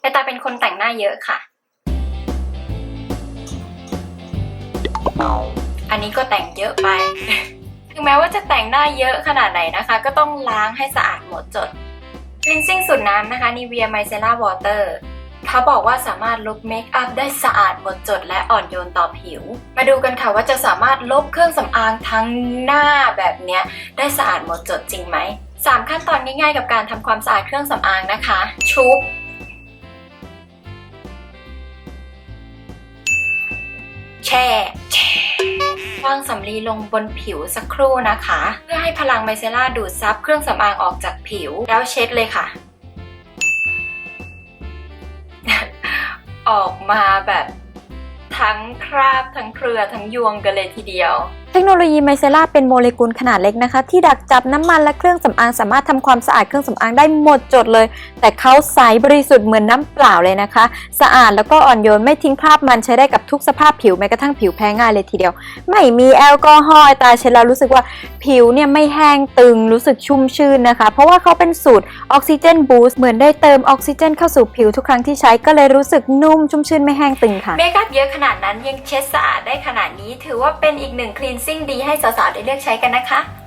เบตาเป็นคนแต่งหน้าเยอะค่ะ อันนี้ก็แต่งเยอะไป ถึงแม้ว่าจะแต่งหน้าเยอะขนาดไหนนะคะ ก็ต้องล้างให้สะอาดหมดจด cleansing สูตรน้ำนะคะ Nivea Micellar Water เขาบอกว่าสามารถลบเมคอัพได้สะอาดหมดจดและอ่อนโยนต่อผิว มาดูกันค่ะว่าจะสามารถลบเครื่องสำอางทั้งหน้าแบบเนี้ยได้สะอาดหมดจดจริงไหมสามขั้นตอนง่ายๆกับการทำความสะอาดเครื่องสำอางนะคะ ชุบ แช่แช่วางสำลีลงบนผิวสักครู่นะคะ เพื่อให้พลังไมเซล่าดูดซับเครื่องสำอางออกจากผิว แล้วเช็ดเลยค่ะ ออกมาแบบทั้งคราบทั้งเครือทั้งยวงกันเลยทีเดียวเทคโนโลยีไมเซล่าเป็นโมเลกุลขนาดเล็กนะคะ ที่ดักจับน้ำมันและเครื่องสำอางสามารถทำความสะอาดเครื่องสำอางได้หมดจดเลย แต่เขาใสบริสุทธิ์เหมือนน้ำเปล่าเลยนะคะ สะอาดแล้วก็อ่อนโยนไม่ทิ้งคราบมันใช้ได้กับทุกสภาพผิวแม้กระทั่งผิวแพ้ง่ายเลยทีเดียว ไม่มีแอลกอฮอล์ตาเชล้วรู้สึกว่าผิวเนี่ยไม่แห้งตึงรู้สึกชุ่มชื่นนะคะ เพราะว่าเขาเป็นสูตรออกซิเจนบูสต์เหมือนได้เติมออกซิเจนเข้าสู่ผิวทุกครั้งที่ใช้ก็เลยรู้สึกนุ่มชุ่มชื่นไม่แห้งตึงค่ะเมคอัพเยอะขนาดนั้นยังเช็ดสะอาดได้ขนาดนี้ ถือว่าเป็นอีกหนึ่งซิ่งดีให้สาวๆได้เลือกใช้กันนะคะ